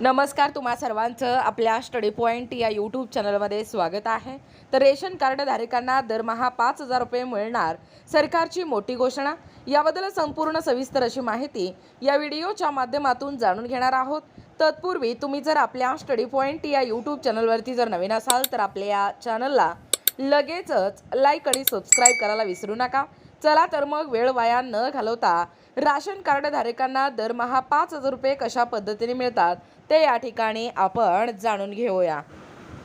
नमस्कार तुम्हा सर्वांचं आपल्या स्टडी पॉईंट या यूट्यूब चॅनलमध्ये स्वागत आहे. तर रेशन कार्ड धारकांना दरमहा पाच हजार रुपये मिळणार सरकारची मोठी घोषणा. याबद्दल संपूर्ण सविस्तर अशी माहिती या व्हिडिओच्या माध्यमातून जाणून घेणार आहोत. तत्पूर्वी तुम्ही जर आपल्या स्टडी पॉईंट या यूट्यूब चॅनलवरती जर नवीन असाल तर आपल्या या चॅनलला लगेचच लाईक आणि सबस्क्राईब करायला विसरू नका. चला तर मग वेळ वाया न घालवता राशन कार्ड धारकांना दरमहा पाच हजार रुपये कशा पद्धतीने मिळतात ते या ठिकाणी आपण जाणून घेऊया.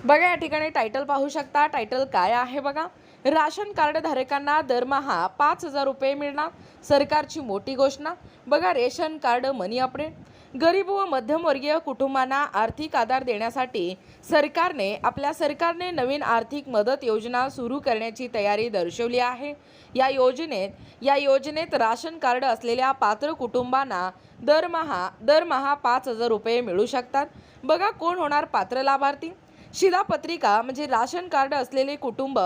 बघा या ठिकाणी टायटल पाहू शकता. टायटल काय आहे बघा? राशन कार्ड धारकांना दरमहा पाच हजार रुपये मिळणार. सरकारची मोठी घोषणा. बघा रेशन कार्ड मनी अपडेट गरीब व मध्यमवर्गीय कुटुंबांना आर्थिक आधार देण्यासाठी सरकारने आपल्या सरकारने नवीन आर्थिक मदत योजना सुरू करण्याची तयारी दर्शवली आहे. या योजनेत या योजनेत राशन कार्ड असलेल्या पात्र कुटुंबांना दरमहा दरमहा पाच हजार रुपये मिळू शकतात. बघा कोण होणार पात्र लाभार्थी? शिधापत्रिका म्हणजे राशन कार्ड असलेले कुटुंब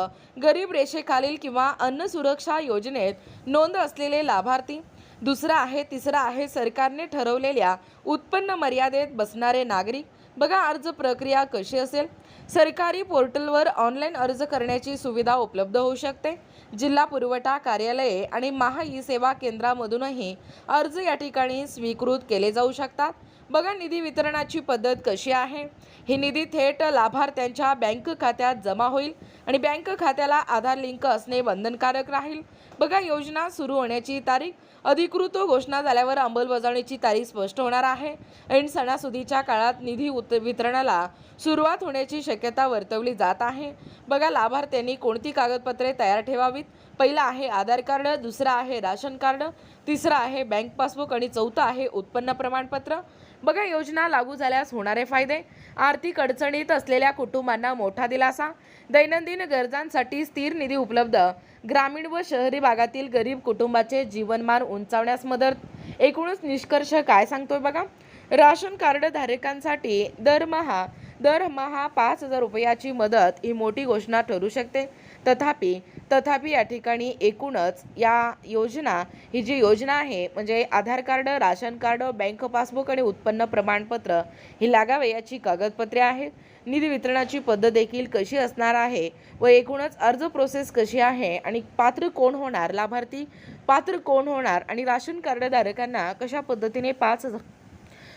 गरीब रेषेखालील किंवा अन्न सुरक्षा योजनेत नोंद असलेले लाभार्थी. दुसरा आहे तिसरा आहे सरकारने ठरवलेल्या उत्पन्न मर्यादेत बसणारे नागरिक. बघा अर्ज प्रक्रिया कशी असेल. सरकारी पोर्टलवर ऑनलाईन अर्ज करण्याची सुविधा उपलब्ध होऊ शकते. जिल्हा पुरवठा कार्यालये आणि महा ई सेवा केंद्रामधूनही अर्ज या ठिकाणी स्वीकृत केले जाऊ शकतात. बघा निधी वितरणाची पद्धत कशी आहे. ही निधी थेट लाभार्थ्यांच्या बँक खात्यात जमा होईल. आणि बँक खात्याला आधार लिंक असणे बंधनकारक राहील. बघा योजना सुरू होण्याची तारीख. अधिकृत घोषणा झाल्यावर अंमलबजावणीची तारीख स्पष्ट होणार आहे. ऐन सणासुदीच्या काळात निधी उत वितरणाला सुरुवात होण्याची शक्यता वर्तवली जात आहे. बघा लाभार्थ्यांनी कोणती कागदपत्रे तयार ठेवावीत? पहिला आहे आधार कार्ड दुसरा आहे राशन कार्ड तिसरा आहे बँक पासबुक आणि चौथा आहे उत्पन्न प्रमाणपत्र. बघा योजना लागू झाल्यास होणारे फायदे. आर्थिक अडचणीत असलेल्या कुटुंबांना मोठा दिलासा. दैनंदिन गरजांसाठी स्थिर निधी उपलब्ध. ग्रामीण व शहरी भागातील गरीब कुटुंबाचे जीवनमान उंचावण्यास मदत. एकूणच निष्कर्ष काय सांगतोय बघा? राशन कार्ड धारकांसाठी दरमहा दरमहा पाच हजार रुपयाची मदत ही मोठी घोषणा ठरू शकते. तथापि तथापि या ठिकाणी एकूणच या योजना ही जी योजना आहे म्हणजे Aadhaar card ration card bank passbook आणि उत्पन्न प्रमाणपत्र ही लागावयाची कागदपत्रे आहेत. निधी वितरणाची पद्धत देखील कशी असणार आहे व एकूणच अर्ज प्रोसेस कशी आहे आणि पात्र कोण होणार? लाभार्थी पात्र कोण होणार? आणि राशन कार्डधारकांना कशा पद्धतीने पाच